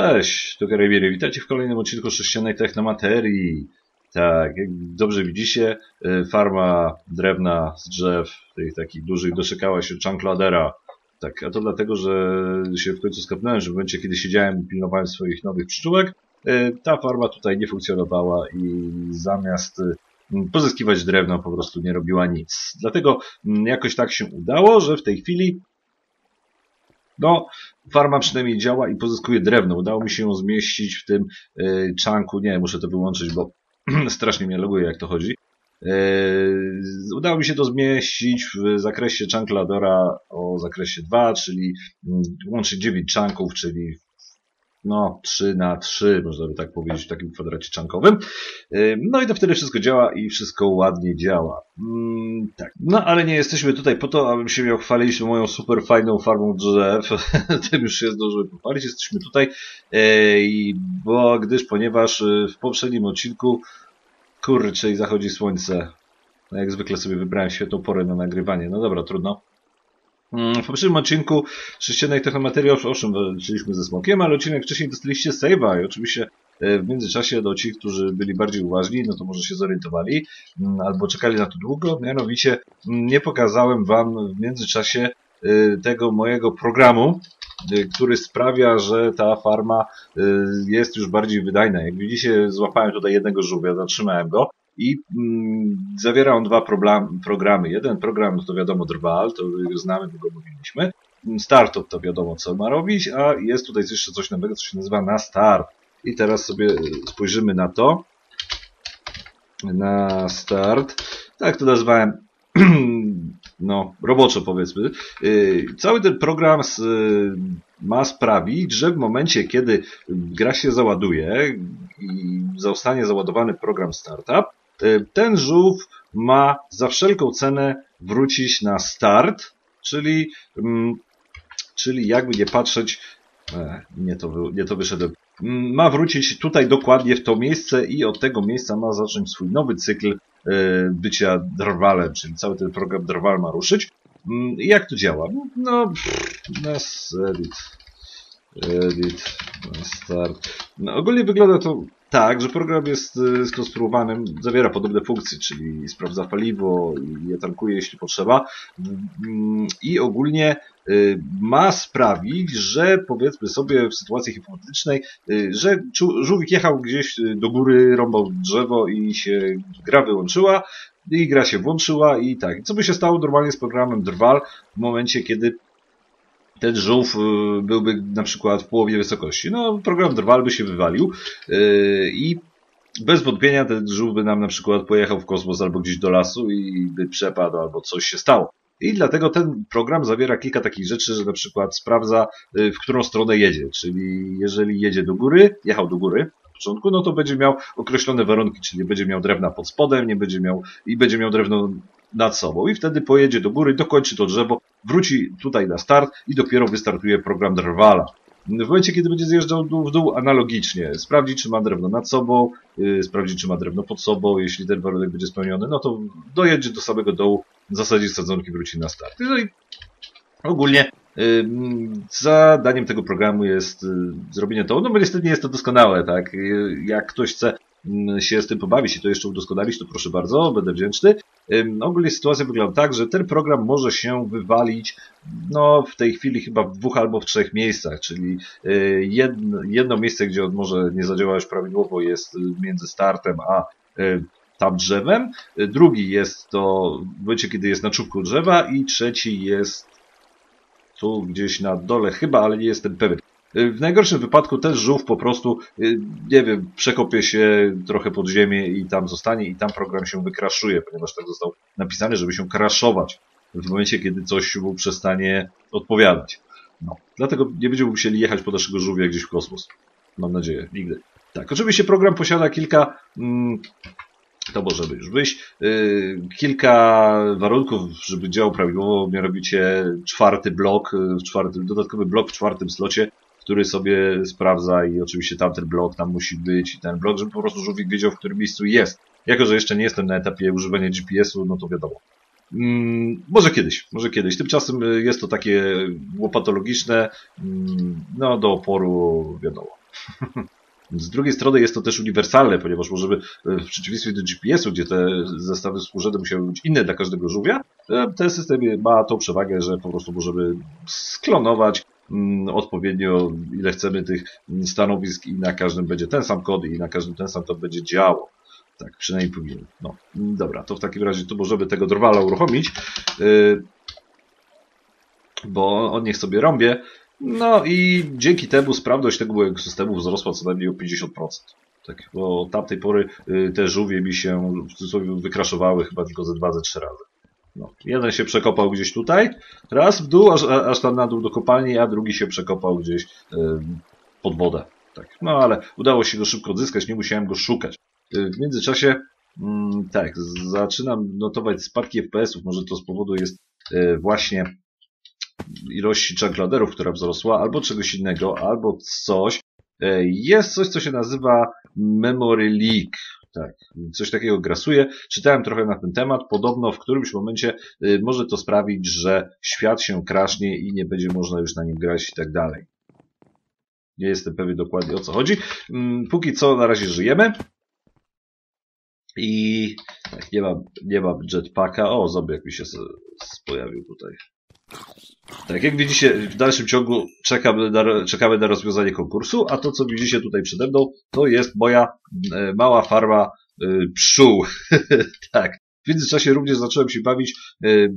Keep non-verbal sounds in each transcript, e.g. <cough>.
Cześć, tu Gary Witajcie w kolejnym odcinku sześciennej technomaterii. Tak, jak dobrze widzicie, y, farma drewna z drzew, tych takich dużych, doczekała się chunkladera. Tak, a to dlatego, że się w końcu skapnąłem, że w momencie, kiedy siedziałem i pilnowałem swoich nowych pszczółek, y, ta farma tutaj nie funkcjonowała i zamiast y, pozyskiwać drewno po prostu nie robiła nic. Dlatego jakoś tak się udało, że w tej chwili no, farma przynajmniej działa i pozyskuje drewno. Udało mi się ją zmieścić w tym yy, czanku. Nie, muszę to wyłączyć, bo <clears throat> strasznie mnie loguje, jak to chodzi. Yy, udało mi się to zmieścić w zakresie chunkladora o zakresie 2, czyli yy, łączyć 9 chunków, czyli no 3 na 3, można by tak powiedzieć, w takim kwadracie czankowym. No i to wtedy wszystko działa i wszystko ładnie działa. Mm, tak. No ale nie jesteśmy tutaj po to, abym się miał chwalić moją super fajną farmą drzew. <laughs> Tym już się zdążyłem pochwalić. Jesteśmy tutaj, bo gdyż, ponieważ e, w poprzednim odcinku kurczę i zachodzi słońce. No jak zwykle sobie wybrałem świetną porę na nagrywanie. No dobra, trudno. Mm, w poprzednim odcinku sześciennej technomaterii owszem, walczyliśmy ze smokiem, ale odcinek wcześniej dostaliście save'a i oczywiście e, w międzyczasie do ci, którzy byli bardziej uważni, no to może się zorientowali, mm, albo czekali na to długo, mianowicie mm, nie pokazałem wam w międzyczasie e, tego mojego programu, e, który sprawia, że ta farma jest już bardziej wydajna. Jak widzicie, złapałem tutaj jednego żółwia, zatrzymałem go, i mm, zawiera on dwa programy. Jeden program to wiadomo Drwal, to już znamy, bo go mówiliśmy. Startup to wiadomo co ma robić, a jest tutaj jeszcze coś nowego, co się nazywa na start. I teraz sobie spojrzymy na to. Na start. Tak to nazwałem <clears throat> no, roboczo powiedzmy. Y, cały ten program ma sprawić, że w momencie, kiedy gra się załaduje i zostanie załadowany program startup, ten żółw ma za wszelką cenę wrócić na start, czyli, mm, czyli jakby nie patrzeć, e, nie to, nie to wyszedłem, mm, ma wrócić tutaj dokładnie w to miejsce i od tego miejsca ma zacząć swój nowy cykl e, bycia drwalem, czyli cały ten program drwal ma ruszyć. Mm, jak to działa? No, na edit, edit, start. No, ogólnie wygląda to tak, że program jest y, skonstruowany, zawiera podobne funkcje, czyli sprawdza paliwo i je tankuje, jeśli potrzeba. Mm, I ogólnie y, ma sprawić, że powiedzmy sobie w sytuacji hipotetycznej, y, że żółwik jechał gdzieś do góry, rąbał drzewo i się gra wyłączyła i gra się włączyła i tak. Co by się stało normalnie z programem Drwal w momencie, kiedy ten żółw y, byłby na przykład w połowie wysokości. No, program drwal by się wywalił y, i bez wątpienia ten żółw by nam na przykład pojechał w kosmos albo gdzieś do lasu i by przepadł albo coś się stało. I dlatego ten program zawiera kilka takich rzeczy, że na przykład sprawdza, y, w którą stronę jedzie. Czyli jeżeli jedzie do góry, jechał do góry początku, no to będzie miał określone warunki, czyli będzie miał drewna pod spodem, nie będzie miał i będzie miał drewno nad sobą i wtedy pojedzie do góry, dokończy to drzewo, wróci tutaj na start i dopiero wystartuje program drwala. W momencie, kiedy będzie zjeżdżał w dół, analogicznie sprawdzi, czy ma drewno nad sobą, yy, sprawdzi, czy ma drewno pod sobą. Jeśli ten warunek będzie spełniony, no to dojedzie do samego dołu, zasadzi sadzonki, wróci na start. No i ogólnie yy, zadaniem tego programu jest yy, zrobienie to, no bo niestety nie jest to doskonałe, tak? Jak ktoś chce się z tym pobawić i to jeszcze udoskonalić, to proszę bardzo, będę wdzięczny. Ogólnie sytuacja wygląda tak, że ten program może się wywalić no, w tej chwili chyba w dwóch albo w trzech miejscach, czyli y, jedno, jedno miejsce, gdzie on może nie zadziała już prawidłowo jest między startem a y, tam drzewem, drugi jest to w momencie, kiedy jest na czubku drzewa i trzeci jest tu gdzieś na dole chyba, ale nie jestem pewien. Y, w najgorszym wypadku ten żółw po prostu, y, nie wiem, przekopie się trochę pod ziemię i tam zostanie i tam program się wykraszuje, ponieważ tak został napisany, żeby się kraszować w momencie, kiedy coś mu przestanie odpowiadać. No, dlatego nie będziemy musieli jechać po naszego żółwia gdzieś w kosmos. Mam nadzieję, nigdy. Tak, oczywiście program posiada kilka mm, to może już wyjść. Yy, kilka warunków, żeby działał prawidłowo, mianowicie czwarty blok, y, czwarty, dodatkowy blok w czwartym slocie który sobie sprawdza i oczywiście tamten blok tam musi być i ten blok, żeby po prostu żółwik wiedział, w którym miejscu jest. Jako, że jeszcze nie jestem na etapie używania GPS-u, no to wiadomo. Hmm, może kiedyś, może kiedyś. Tymczasem y, jest to takie łopatologiczne, hmm, no do oporu wiadomo. <laughs> Z drugiej strony jest to też uniwersalne, ponieważ możemy e, w przeciwieństwie do GPS-u, gdzie te zestawy współrzędne musiały być inne dla każdego żółwia, e, ten system ma tą przewagę, że po prostu możemy sklonować odpowiednio ile chcemy tych stanowisk i na każdym będzie ten sam kod i na każdym ten sam to będzie działo. Tak, przynajmniej powinien. No, dobra, to w takim razie tu możemy tego drwala uruchomić, yy, bo on niech sobie rąbie. No i dzięki temu sprawność tego mojego systemu wzrosła co najmniej o 50%. Tak, bo od tamtej pory y, te żółwie mi się w cudzysłowie wykraszowały chyba tylko ze dwa, ze trzy razy. No, jeden się przekopał gdzieś tutaj, raz w dół, aż, aż tam na dół do kopalni, a drugi się przekopał gdzieś y, pod wodę. Tak, no ale udało się go szybko odzyskać, nie musiałem go szukać. Y, w międzyczasie, mm, tak, zaczynam notować spadki FPS-ów. Może to z powodu jest y, właśnie ilości chunkladerów, która wzrosła, albo czegoś innego, albo coś. E, jest coś, co się nazywa Memory Leak. Tak, coś takiego grasuje. Czytałem trochę na ten temat. Podobno w którymś momencie y, może to sprawić, że świat się krasznie i nie będzie można już na nim grać i tak dalej. Nie jestem pewien dokładnie o co chodzi. Mm, póki co na razie żyjemy. I tak, nie mam, nie mam jetpacka. O, zobacz jak mi się pojawił tutaj. Tak, jak widzicie, w dalszym ciągu czekamy na, czekamy na rozwiązanie konkursu, a to, co widzicie tutaj przede mną, to jest moja e, mała farma e, pszczół. <laughs> tak. W międzyczasie również zacząłem się bawić e,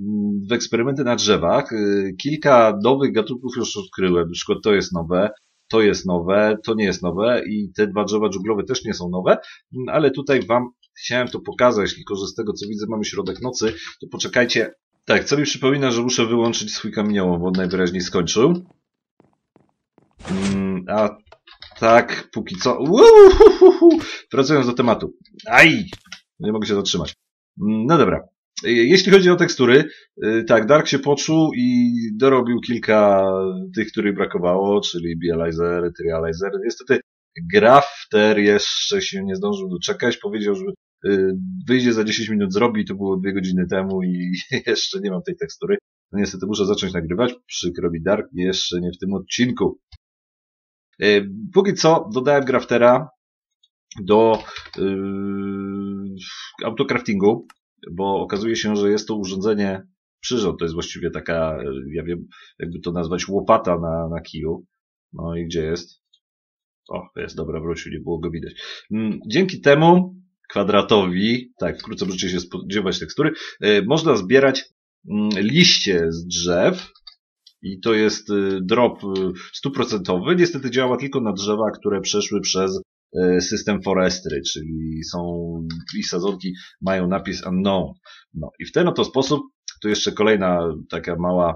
w eksperymenty na drzewach. E, kilka nowych gatunków już odkryłem. Na przykład to jest nowe, to jest nowe, to nie jest nowe i te dwa drzewa dżunglowe też nie są nowe, ale tutaj Wam chciałem to pokazać, tylko że z tego co widzę mamy środek nocy, to poczekajcie, tak, co mi przypomina, że muszę wyłączyć swój kamieniołom, bo on najwyraźniej skończył. Mm, a tak, póki co... Uhuhuhu, wracając do tematu. Aj! Nie mogę się zatrzymać. Mm, no dobra. Jeśli chodzi o tekstury, y, tak, Dark się poczuł i dorobił kilka tych, których brakowało, czyli Bializer, Trializer. Niestety Grafter jeszcze się nie zdążył doczekać. Powiedział, że Y, wyjdzie za 10 minut, zrobi, to było dwie godziny temu i <laughs> jeszcze nie mam tej tekstury. No niestety muszę zacząć nagrywać, przykro mi Dark, jeszcze nie w tym odcinku. Y, póki co dodałem Graftera do yy, autocraftingu, bo okazuje się, że jest to urządzenie przyrząd, to jest właściwie taka, ja wiem, jakby to nazwać łopata na, na kiju. No i gdzie jest? O, jest, dobra, wrócił, nie było go widać. Mm, dzięki temu kwadratowi, tak, wkrótce możecie się spodziewać tekstury, e, można zbierać mm, liście z drzew i to jest e, drop e, stuprocentowy. Niestety działa tylko na drzewa, które przeszły przez system forestry, czyli są ich sadzonki mają napis unknown. No i w ten oto sposób, tu jeszcze kolejna taka mała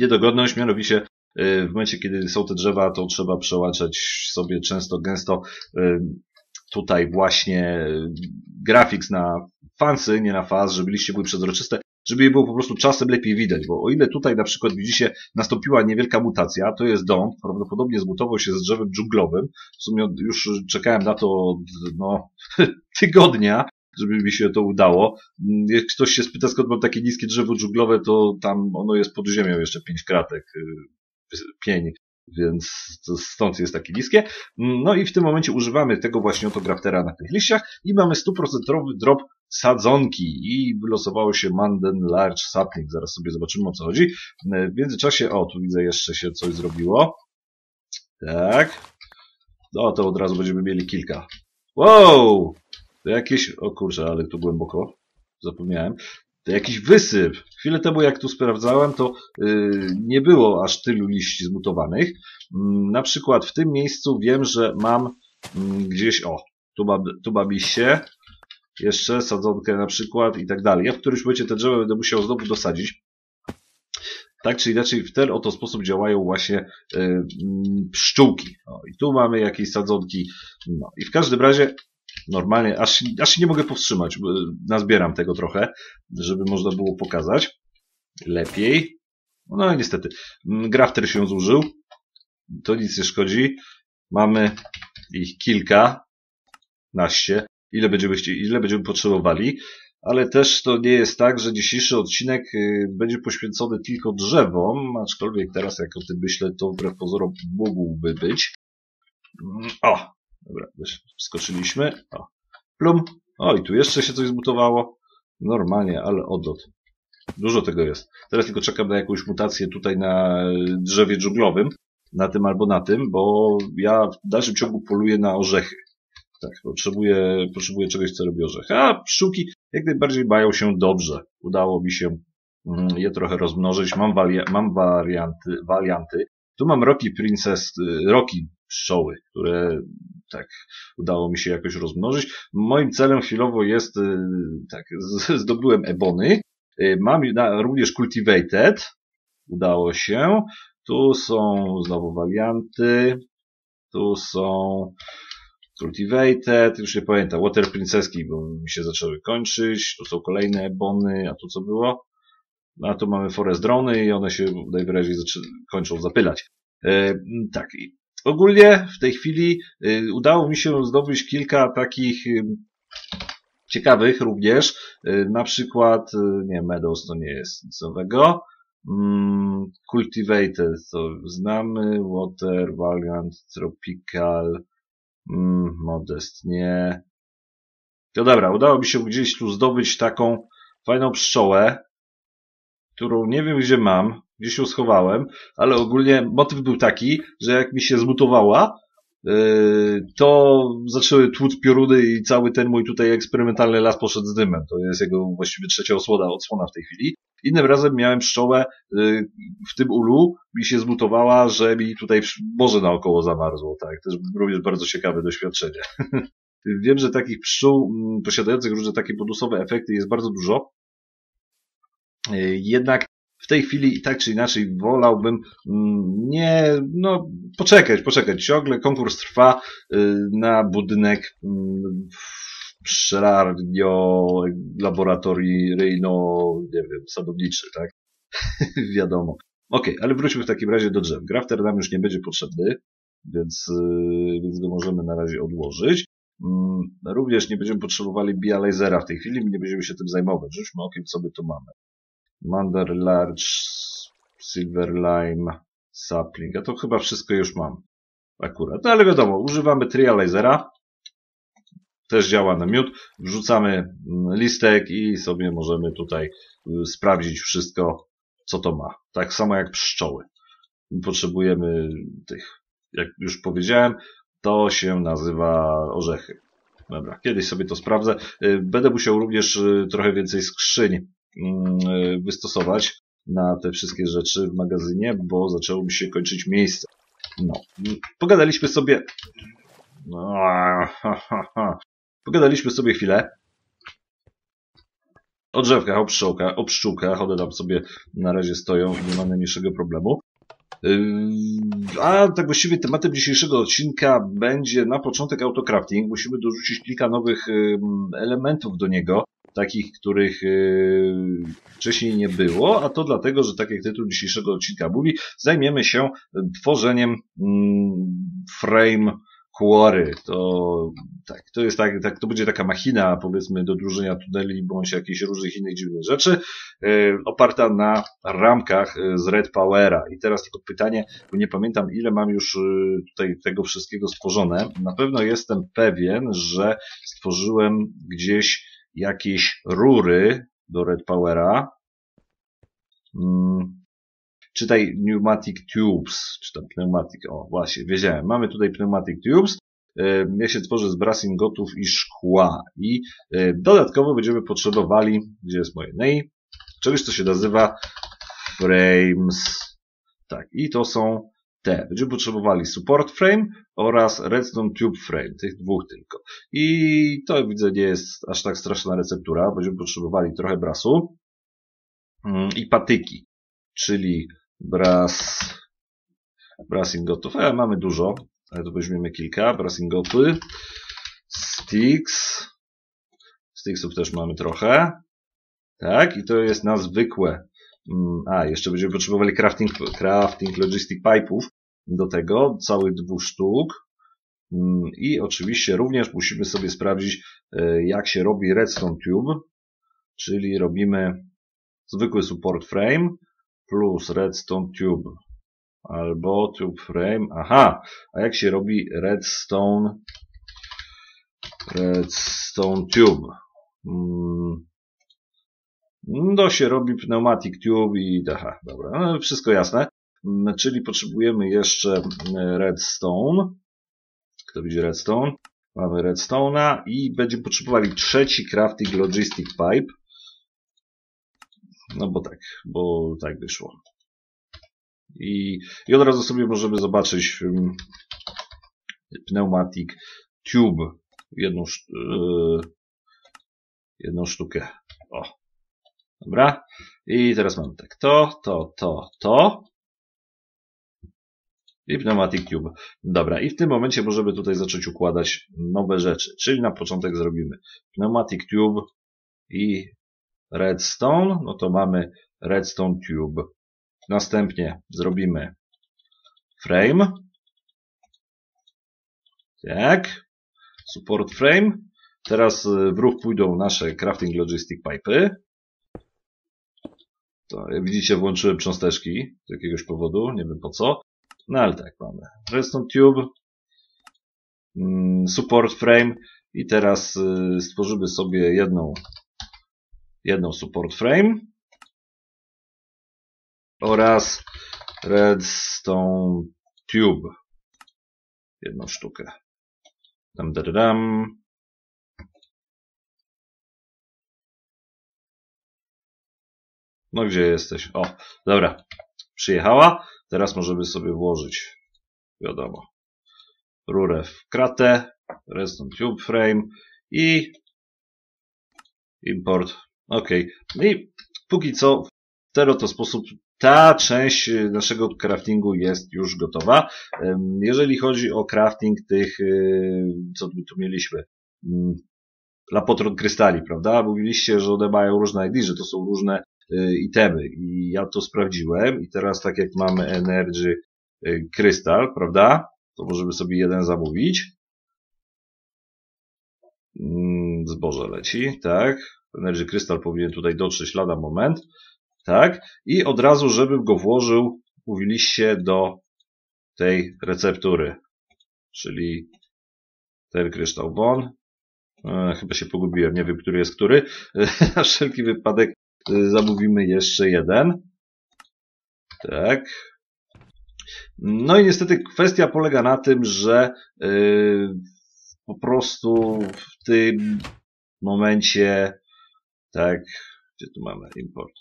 niedogodność, mianowicie w momencie, kiedy są te drzewa, to trzeba przełączać sobie często, gęsto tutaj właśnie graphics na fansy, nie na faz, żeby liście były przezroczyste, żeby je było po prostu czasem lepiej widać, bo o ile tutaj na przykład widzicie nastąpiła niewielka mutacja, to jest dom, prawdopodobnie zmutował się z drzewem dżunglowym, w sumie już czekałem na to od no, <laughs> tygodnia, żeby mi się to udało. Jak ktoś się spyta, skąd mam takie niskie drzewo dżunglowe, to tam ono jest pod ziemią jeszcze pięć kratek, y, pień więc stąd jest takie niskie. No i w tym momencie używamy tego właśnie oto graftera na tych liściach i mamy 100% drop sadzonki i wylosowało się Manden Large Sapling. Zaraz sobie zobaczymy o co chodzi. W międzyczasie, o tu widzę jeszcze się coś zrobiło. Tak. No to od razu będziemy mieli kilka. Wow! To jakieś, o kurczę, ale tu głęboko. Zapomniałem to jakiś wysyp. Chwilę temu jak tu sprawdzałem, to yy, nie było aż tylu liści zmutowanych. Yy, na przykład w tym miejscu wiem, że mam yy, gdzieś, o, tu mam, tu mam liście, jeszcze sadzonkę na przykład i tak dalej. Ja w którymś momencie te drzewa będę musiał znowu dosadzić. Tak czy inaczej w ten oto sposób działają właśnie yy, pszczółki. O, I tu mamy jakieś sadzonki. No i w każdym razie normalnie, aż, aż nie mogę powstrzymać. Nazbieram tego trochę, żeby można było pokazać lepiej. No i niestety, mm, grafter się zużył. To nic nie szkodzi. Mamy ich kilka, naście. Ile będziemy, ile będziemy potrzebowali. ale też to nie jest tak, że dzisiejszy odcinek y, będzie poświęcony tylko drzewom, aczkolwiek teraz jak o tym myślę, to wbrew pozorom mógłby być. Mm, o, dobra, skoczyliśmy. O, plum. O, i tu jeszcze się coś zbutowało. Normalnie, ale odlot. Dużo tego jest. Teraz tylko czekam na jakąś mutację tutaj na drzewie dżunglowym, na tym albo na tym, bo ja w dalszym ciągu poluję na orzechy. Tak, potrzebuję, potrzebuję czegoś, co robi orzechy. A pszczółki jak najbardziej mają się dobrze. Udało mi się mm, je trochę rozmnożyć. Mam, walia, mam warianty, warianty. Tu mam Rocky Princess, y, Rocky pszczoły, które tak udało mi się jakoś rozmnożyć. Moim celem chwilowo jest, y, tak, zdobyłem ebony. Y, mam również Cultivated. Udało się. Tu są znowu warianty. Tu są Cultivated, już nie pamiętam, Water Princesski, bo mi się zaczęły kończyć, tu są kolejne ebony, a tu co było? A tu mamy Forest Drony i one się najwyraźniej kończą zapylać. E, tak, ogólnie w tej chwili e, udało mi się zdobyć kilka takich e, ciekawych również, e, na przykład, nie, Meadows to nie jest nic nowego, mm, Cultivated to znamy, Water, Valiant, Tropical, Mm, modest, nie. To dobra, udało mi się gdzieś tu zdobyć taką fajną pszczołę, którą nie wiem gdzie mam, gdzieś ją schowałem, ale ogólnie motyw był taki, że jak mi się zmutowała, yy, to zaczęły tłuc pioruny i cały ten mój tutaj eksperymentalny las poszedł z dymem. To jest jego właściwie trzecia odsłona, odsłona w tej chwili. Innym razem miałem pszczołę y, w tym ulu, mi się zmutowała, że mi tutaj morze naokoło zamarzło. Tak, też również bardzo ciekawe doświadczenie. <laughs> Wiem, że takich pszczół mm, posiadających różne takie bonusowe efekty jest bardzo dużo. Y, jednak w tej chwili tak czy inaczej wolałbym mm, nie, no poczekać, poczekać. Ciągle konkurs trwa y, na budynek mm, pszczelarnio, laboratoryjno, nie wiem, sadowniczy, tak? <laughs> Wiadomo. Okej, okay, ale wróćmy w takim razie do drzew. Grafter nam już nie będzie potrzebny, więc, yy, więc go możemy na razie odłożyć. Mm, również nie będziemy potrzebowali Bia Lasera w tej chwili, nie będziemy się tym zajmować. Rzućmy okiem, co my tu mamy. Mander Large, Silver Lime, Sapling. A to chyba wszystko już mam. Akurat. No ale wiadomo, używamy Tria Lasera też działa na miód. Wrzucamy mm, listek i sobie możemy tutaj y, sprawdzić wszystko, co to ma. Tak samo jak pszczoły. Potrzebujemy tych, jak już powiedziałem, to się nazywa orzechy. Dobra, kiedyś sobie to sprawdzę. Y, będę musiał również y, trochę więcej skrzyń wystosować na te wszystkie rzeczy w magazynie, bo zaczęło mi się kończyć miejsce. No, pogadaliśmy sobie. No. Pogadaliśmy sobie chwilę. O drzewkach, o pszczółkach, o pszczółkach, one tam sobie na razie stoją i nie ma najmniejszego problemu. Yy, a tak właściwie tematem dzisiejszego odcinka będzie na początek autocrafting. Musimy dorzucić kilka nowych elementów do niego, takich, których yy, wcześniej nie było, a to dlatego, że tak jak tytuł dzisiejszego odcinka mówi, zajmiemy się tworzeniem frame Quarry, to tak, to jest tak, tak, to będzie taka machina, powiedzmy, do drużenia tuneli bądź jakichś różnych innych dziwnych rzeczy, yy, oparta na ramkach e, z Red Powera. I teraz tylko pytanie, bo nie pamiętam ile mam już e, tutaj tego wszystkiego stworzone. Na pewno jestem pewien, że stworzyłem gdzieś jakieś rury do Red Powera. Hmm Czytaj Pneumatic Tubes, czy tam Pneumatic, o właśnie, wiedziałem. Mamy tutaj Pneumatic Tubes. E, ja się tworzy z brasingotów i szkła. I e, dodatkowo będziemy potrzebowali, gdzie jest moje nei, czegoś, co się nazywa frames. Tak, i to są te. Będziemy potrzebowali support frame oraz redstone tube frame, tych dwóch tylko. I to widzę nie jest aż tak straszna receptura. Będziemy potrzebowali trochę brasu mm, i patyki, czyli Bras, brasingotów. E, mamy dużo, ale to weźmiemy kilka. Brasingoty, sticks, sticksów też mamy trochę. Tak, i to jest na zwykłe. Mm, a, jeszcze będziemy potrzebowali crafting, crafting logistic pipe'ów do tego, całych dwóch sztuk. Mm, I oczywiście również musimy sobie sprawdzić, e, jak się robi redstone tube. czyli robimy zwykły support frame plus redstone tube albo tube frame. Aha, a jak się robi redstone redstone tube? Hmm. To się robi pneumatic tube i aha, dobra, no, wszystko jasne. Czyli potrzebujemy jeszcze mm, redstone. Kto widzi redstone? Mamy redstone'a i będziemy potrzebowali trzeci crafting logistic pipe. No bo tak, bo tak wyszło. I, i od razu sobie możemy zobaczyć um, pneumatic tube. Jedną, yy, jedną sztukę. O. Dobra. I teraz mamy tak to, to, to, to. I Pneumatic Tube. Dobra, i w tym momencie możemy tutaj zacząć układać nowe rzeczy. Czyli na początek zrobimy Pneumatic Tube i Redstone. No to mamy Redstone Tube. Następnie zrobimy Frame. Tak. Support Frame. Teraz w ruch pójdą nasze Crafting Logistic Pipe'y. To, jak widzicie, włączyłem cząsteczki z jakiegoś powodu, nie wiem po co. No ale tak, mamy redstone tube, mm, support frame i teraz y, stworzymy sobie jedną, jedną support frame oraz redstone tube. Jedną sztukę. Dam, dam, dam. No gdzie jesteś? O, dobra. Przyjechała. Teraz możemy sobie włożyć, wiadomo, rurę w kratę, redstone tube frame i import. Ok. No I póki co w ten oto sposób ta część naszego craftingu jest już gotowa. Jeżeli chodzi o crafting tych, y, co my tu mieliśmy, mm, lapotron krystali, prawda? Mówiliście, że one mają różne ID, że to są różne Y, itemy. I ja to sprawdziłem i teraz tak jak mamy Energy Crystal, prawda? To możemy sobie jeden zamówić. Mm, zboże leci, tak. Energy Crystal powinien tutaj dotrzeć lada moment. Tak. I od razu, żebym go włożył, mówiliście do tej receptury. Czyli ten kryształ bon. E, chyba się pogubiłem, nie wiem, który jest który. Na <laughs> wszelki wypadek Y, zamówimy jeszcze jeden. Tak. No i niestety kwestia polega na tym, że yy, po prostu w tym momencie, tak, gdzie tu mamy import,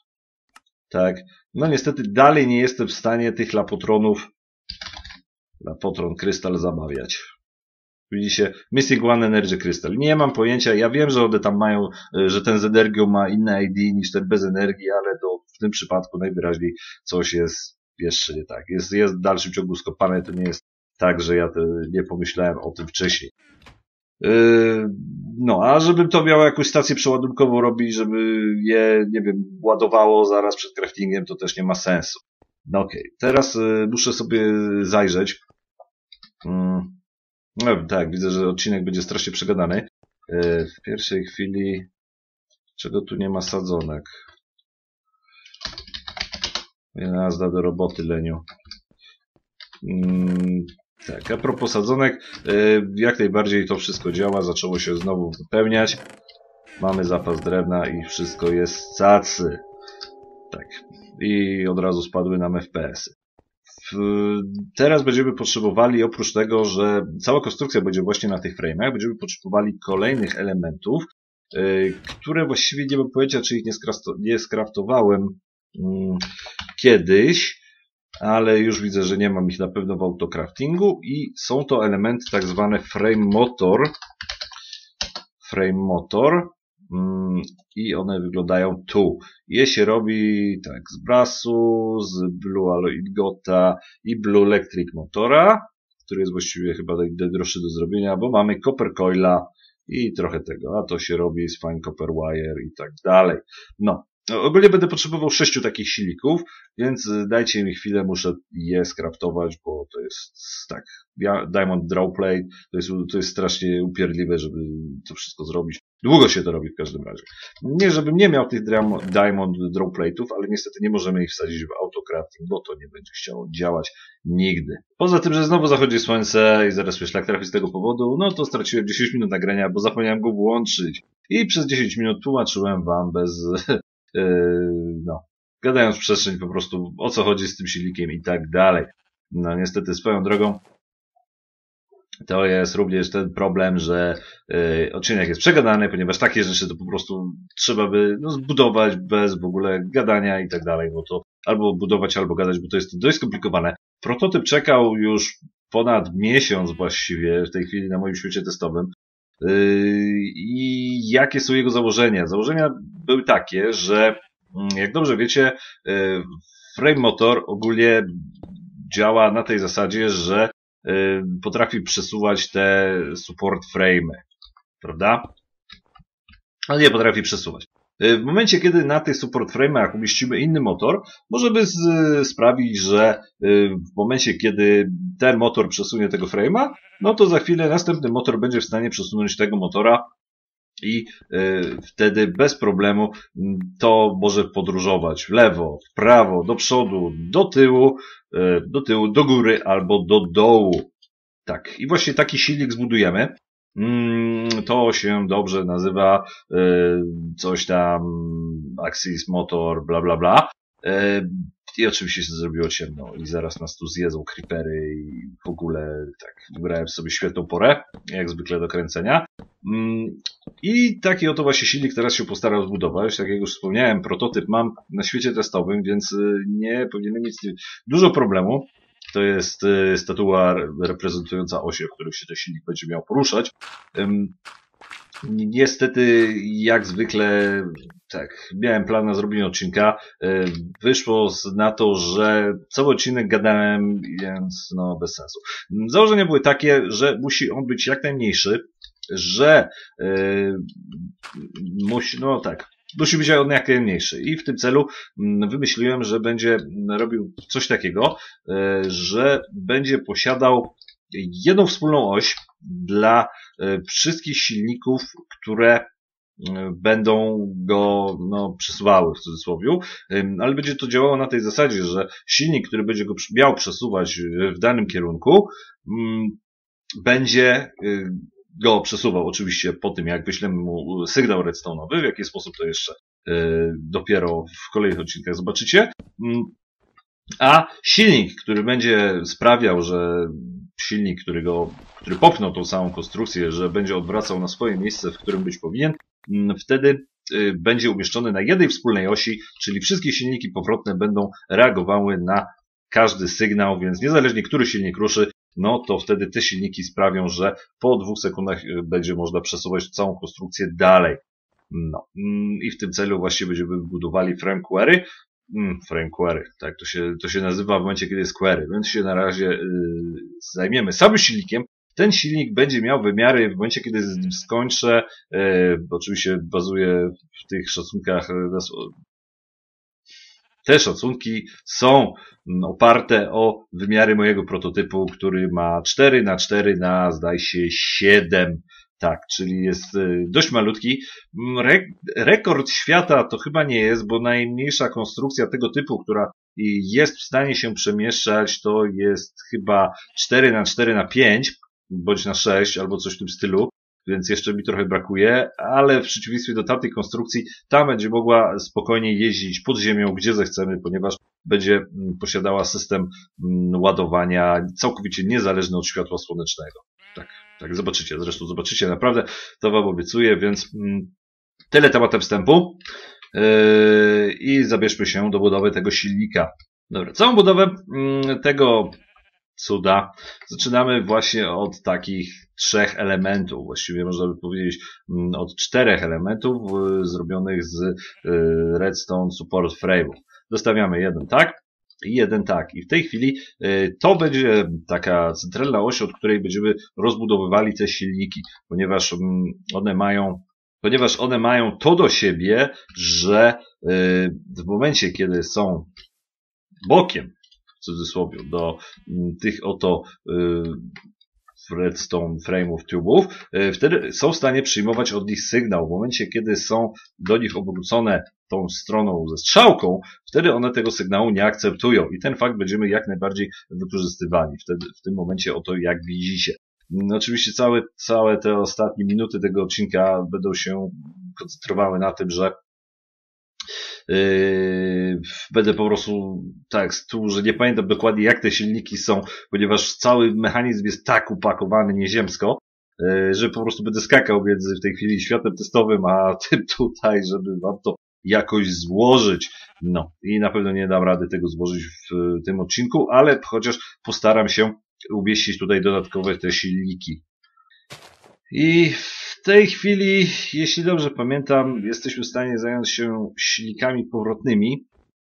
tak, no niestety dalej nie jestem w stanie tych lapotronów, lapotron krystal zamawiać. Widzicie, Missing One Energy Crystal. Nie mam pojęcia, ja wiem, że one tam mają, e, że ten z energią ma inne ID niż ten bez energii, ale to w tym przypadku najwyraźniej coś jest jeszcze nie tak. Jest, jest w dalszym ciągu skopane, to nie jest tak, że ja nie pomyślałem o tym wcześniej. Yy, no, a żebym to miało jakąś stację przeładunkową robić, żeby je, nie wiem, ładowało zaraz przed craftingiem, to też nie ma sensu. No okej, okay. teraz y, muszę sobie zajrzeć. Hmm no tak, widzę, że odcinek będzie strasznie przegadany. E, w pierwszej chwili czego tu nie ma sadzonek? Jazda do roboty, Leniu. Mm, tak, a propos sadzonek, e, jak najbardziej to wszystko działa, zaczęło się znowu wypełniać. Mamy zapas drewna i wszystko jest cacy. Tak. I od razu spadły nam FPS-y teraz będziemy potrzebowali, oprócz tego, że cała konstrukcja będzie właśnie na tych frame'ach, będziemy potrzebowali kolejnych elementów, y, które właściwie nie mam pojęcia, czy ich nie skraftowałem mm, kiedyś, ale już widzę, że nie mam ich na pewno w autocraftingu i są to elementy tak zwane frame motor, frame motor, i one wyglądają tu. Je się robi tak z brasu, z Blue Alloy Gota i Blue Electric Motora, który jest właściwie chyba najdroższy do zrobienia, bo mamy Copper Coila i trochę tego, a to się robi z Fine Copper Wire i tak dalej. No, ogólnie będę potrzebował sześciu takich silików, więc dajcie mi chwilę, muszę je skraftować, bo to jest tak, Diamond Drawplate, to jest, to jest strasznie upierdliwe, żeby to wszystko zrobić. Długo się to robi w każdym razie. Nie, żebym nie miał tych Diamond Drawplate'ów, ale niestety nie możemy ich wsadzić w autocrafting, bo to nie będzie chciało działać nigdy. Poza tym, że znowu zachodzi słońce i zaraz szlak trafi z tego powodu, no to straciłem 10 minut nagrania, bo zapomniałem go włączyć. I przez 10 minut tłumaczyłem wam bez, yy, <laughs> no, gadając w przestrzeń po prostu o co chodzi z tym silnikiem i tak dalej. No niestety swoją drogą to jest również ten problem, że y, odcinek jest przegadany, ponieważ takie rzeczy to po prostu trzeba by no, zbudować bez w ogóle gadania i tak dalej, bo to albo budować, albo gadać, bo to jest dość skomplikowane. Prototyp czekał już ponad miesiąc właściwie w tej chwili na moim świecie testowym. Y, I jakie są jego założenia? Założenia były takie, że mm, jak dobrze wiecie, y, Frame Motor ogólnie działa na tej zasadzie, że potrafi przesuwać te support frame'y, prawda? Ale nie potrafi przesuwać. Y, w momencie, kiedy na tych support frame'ach umieścimy inny motor, możemy sprawić, że y, w momencie, kiedy ten motor przesunie tego frame'a, no to za chwilę następny motor będzie w stanie przesunąć tego motora i wtedy bez problemu to może podróżować w lewo, w prawo, do przodu, do tyłu, do tyłu, do góry albo do dołu. Tak, i właśnie taki silnik zbudujemy. Mm, to się dobrze nazywa coś tam Axis Motor, bla bla bla. I oczywiście się zrobiło ciemno i zaraz nas tu zjedzą creepery i w ogóle tak wybrałem sobie świetną porę, jak zwykle do kręcenia. Mm, I taki oto właśnie silnik teraz się postarał zbudować. Tak jak już wspomniałem, prototyp mam na świecie testowym, więc y, nie powinienem mieć dużo problemu. To jest y, statua reprezentująca osie, w których się ten silnik będzie miał poruszać. Niestety, jak zwykle, tak, miałem plan na zrobienie odcinka. E, wyszło na to, że cały odcinek gadałem, więc no bez sensu. Założenia były takie, że musi on być jak najmniejszy, że yy, musi, no tak, musi być on jak najmniejszy. I w tym celu mm, wymyśliłem, że będzie robił coś takiego, yy, że będzie posiadał jedną wspólną oś dla wszystkich silników, które będą go no, przesuwały w cudzysłowie, ale będzie to działało na tej zasadzie, że silnik, który będzie go miał przesuwać w danym kierunku, będzie y, go przesuwał oczywiście po tym, jak wyślemy mu sygnał redstone'owy, w jaki sposób to jeszcze y, dopiero w kolejnych odcinkach zobaczycie. A silnik, który będzie sprawiał, że silnik, który, go, który popchnął tą samą konstrukcję, że będzie odwracał na swoje miejsce, w którym być powinien, wtedy y, będzie umieszczony na jednej wspólnej osi, czyli wszystkie silniki powrotne będą reagowały na każdy sygnał, więc niezależnie który silnik ruszy, no to wtedy te silniki sprawią, że po dwóch sekundach y, będzie można przesuwać całą konstrukcję dalej. No. Mm, I w tym celu właśnie będziemy budowali frame query, Mm, frame query, tak to się, to się nazywa w momencie, kiedy jest query, więc się na razie yy, zajmiemy samym silnikiem. Ten silnik będzie miał wymiary w momencie, kiedy z nim skończę, yy, oczywiście bazuje w tych szacunkach, yy, te szacunki są mm, oparte o wymiary mojego prototypu, który ma 4 na 4 na zdaje się 7 tak, czyli jest y, dość malutki. Mm, re rekord świata to chyba nie jest, bo najmniejsza konstrukcja tego typu, która jest w stanie się przemieszczać, to jest chyba 4 na 4 na 5 bądź na 6 albo coś w tym stylu, więc jeszcze mi trochę brakuje, ale w przeciwieństwie do tamtej konstrukcji, ta będzie mogła spokojnie jeździć pod ziemią, gdzie zechcemy, ponieważ będzie mm, posiadała system mm, ładowania całkowicie niezależny od światła słonecznego. Tak. Tak, zobaczycie, zresztą zobaczycie, naprawdę to Wam obiecuję, więc mm, tyle tematem wstępu yy, i zabierzmy się do budowy tego silnika. Dobra, całą budowę tego cuda zaczynamy właśnie od takich trzech elementów, właściwie można by powiedzieć yy, od czterech elementów y, zrobionych z y, redstone support frame'u. Dostawiamy jeden tak, i jeden tak. I w tej chwili y, to będzie taka centralna oś, od której będziemy rozbudowywali te silniki, ponieważ mm, one mają ponieważ one mają to do siebie, że w momencie, kiedy są bokiem, w cudzysłowie, do mm, tych oto y, redstone frame'ów, tubów, e, wtedy są w stanie przyjmować od nich sygnał. W momencie, kiedy są do nich obrócone tą stroną ze strzałką, wtedy one tego sygnału nie akceptują i ten fakt będziemy jak najbardziej wykorzystywani wtedy, w tym momencie oto jak widzicie. No, oczywiście całe, całe te ostatnie minuty tego odcinka będą się koncentrowały na tym, że Yy, będę po prostu tak tu, że nie pamiętam dokładnie jak te silniki są, ponieważ cały mechanizm jest tak upakowany nieziemsko, yy, że po prostu będę skakał między w tej chwili światem testowym, a <laughs> tym tutaj, żeby wam to jakoś złożyć. No i na pewno nie dam rady tego złożyć w tym odcinku, ale chociaż postaram się umieścić tutaj dodatkowe te silniki. I w tej chwili, jeśli dobrze pamiętam, jesteśmy w stanie zająć się silnikami powrotnymi,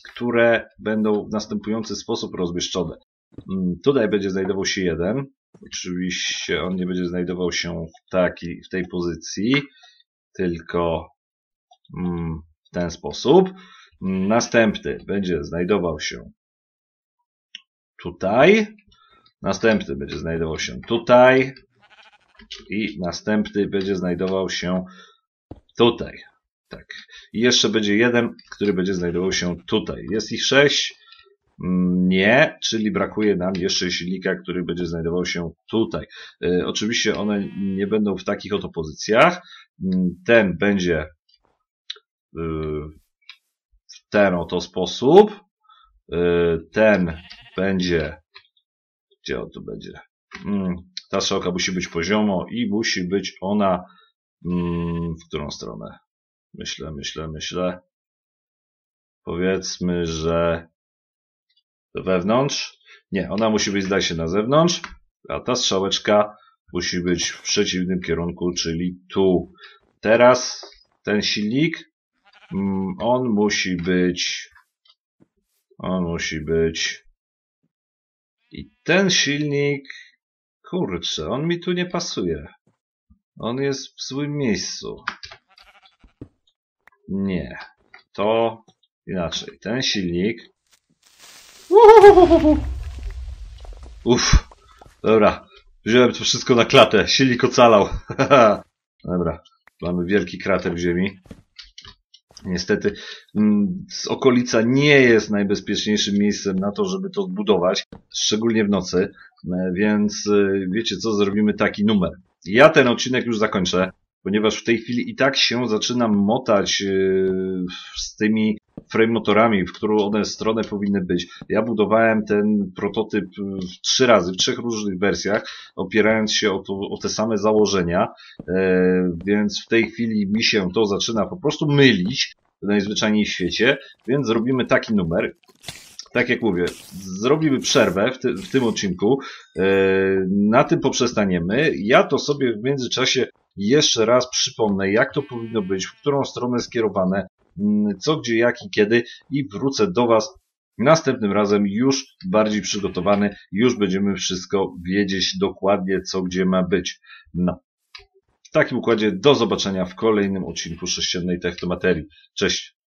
które będą w następujący sposób rozmieszczone. Mm, tutaj będzie znajdował się jeden. Oczywiście on nie będzie znajdował się w, taki, w tej pozycji, tylko mm, w ten sposób. Następny będzie znajdował się tutaj. Następny będzie znajdował się tutaj i następny będzie znajdował się tutaj. Tak. I jeszcze będzie jeden, który będzie znajdował się tutaj. Jest ich sześć? Mm, nie, czyli brakuje nam jeszcze silnika, który będzie znajdował się tutaj. Yy, oczywiście one nie będą w takich oto pozycjach. Mm, ten będzie yy, w ten oto sposób. Yy, ten będzie gdzie on tu będzie? Ta strzałka musi być poziomo i musi być ona mm, w którą stronę? Myślę, myślę, myślę. Powiedzmy, że wewnątrz. Nie, ona musi być, zdaje się, na zewnątrz, a ta strzałeczka musi być w przeciwnym kierunku, czyli tu. Teraz ten silnik, mm, on musi być, on musi być i ten silnik Kurczę, on mi tu nie pasuje. On jest w złym miejscu. Nie. To inaczej. Ten silnik. Uff. Dobra. Wziąłem to wszystko na klatę. Silnik ocalał. <laughs> Dobra. Mamy wielki krater w ziemi. Niestety mm, okolica nie jest najbezpieczniejszym miejscem na to, żeby to zbudować, szczególnie w nocy, e, więc e, wiecie co, zrobimy taki numer. Ja ten odcinek już zakończę, ponieważ w tej chwili i tak się zaczynam motać e, z tymi frame motorami, w którą one stronę powinny być. Ja budowałem ten prototyp trzy razy, w trzech różnych wersjach, opierając się o, to, o te same założenia, więc w tej chwili mi się to zaczyna po prostu mylić najzwyczajniej w świecie, więc zrobimy taki numer. Tak jak mówię, zrobimy przerwę w, ty, w tym odcinku, e, na tym poprzestaniemy. Ja to sobie w międzyczasie jeszcze raz przypomnę, jak to powinno być, w którą stronę skierowane, co, gdzie, jak i kiedy i wrócę do Was następnym razem już bardziej przygotowany, już będziemy wszystko wiedzieć dokładnie, co gdzie ma być. No. W takim układzie do zobaczenia w kolejnym odcinku sześciennej technomaterii. Cześć!